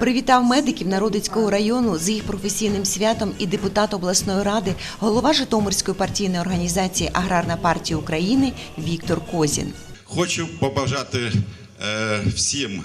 Привітав медиків Народицького району з їх професійним святом і депутат обласної ради, голова Житомирської партійної організації Аграрна партія України Віктор Козін. Хочу побажати е, всім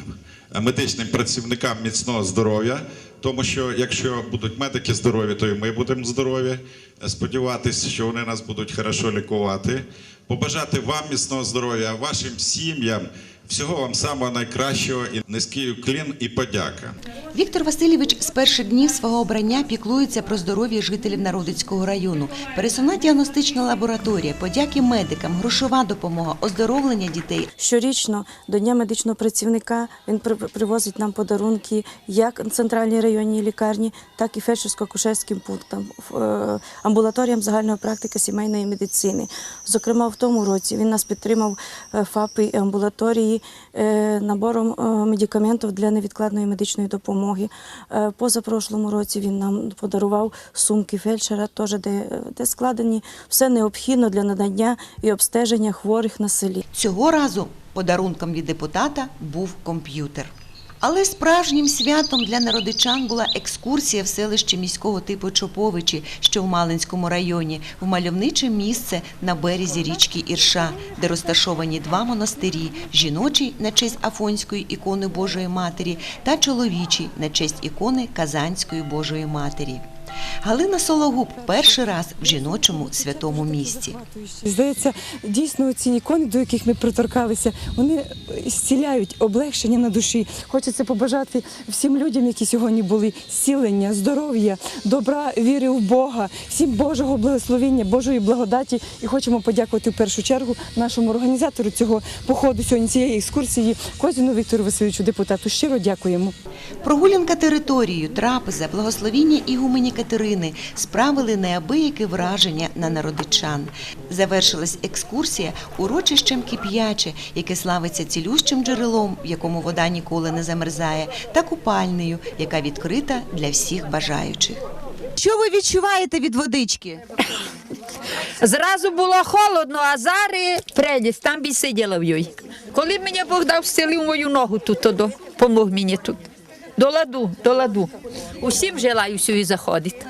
медичним працівникам міцного здоров'я, тому що якщо будуть медики здорові, то і ми будемо здорові. Сподіватися, що вони нас будуть хорошо лікувати. Побажати вам міцного здоров'я, вашим сім'ям, всього вам самого найкращого і низький уклін і подяка. Віктор Васильович з перших днів свого обрання піклується про здоров'я жителів Народицького району. Пересувна діагностична лабораторія, подяки медикам, грошова допомога, оздоровлення дітей. Щорічно до Дня медичного працівника він при- привозить нам подарунки як центральній районній лікарні, так і фельдшерсько-акушерським пунктам, е, амбулаторіям загальної практики сімейної медицини. Зокрема, в тому році він нас підтримав е, ФАПи і амбулаторії е, набором медикаментів для невідкладної медичної допомоги. Е, Позапрошлому році він нам подарував сумки фельдшера, теж де, де складені все необхідно для надання і обстеження хворих на селі. Цього разу подарунком від депутата був комп'ютер. Але справжнім святом для народичан була екскурсія в селище міського типу Чоповичі, що в Малинському районі, в мальовниче місце на березі річки Ірша, де розташовані два монастирі: жіночий на честь Афонської ікони Божої Матері та чоловічий на честь ікони Казанської Божої Матері. Галина Сологуб перший раз в жіночому святому місці. Здається, дійсно ці ікони, до яких ми приторкалися, вони зціляють облегшення на душі. Хочеться побажати всім людям, які сьогодні були зцілення, здоров'я, добра, віри в Бога, всім Божого благословення, Божої благодаті. І хочемо подякувати в першу чергу нашому організатору цього походу сьогодні цієї екскурсії, Козіну Віктору Васильовичу, депутату. Щиро дякуємо. Прогулянка територією, трапеза, благословіння ігумені Катерини справили неабияке враження на народичан. Завершилась екскурсія урочищем Кип'яче, яке славиться цілющим джерелом, в якому вода ніколи не замерзає, та купальнею, яка відкрита для всіх бажаючих. Що ви відчуваєте від водички? Зразу було холодно, а зараз прелість, там би сиділа в їй. Коли мені Бог дав зцілив мою ногу тут, то до- помог мені тут. До ладу, до ладу. Усім желаю сюди заходити.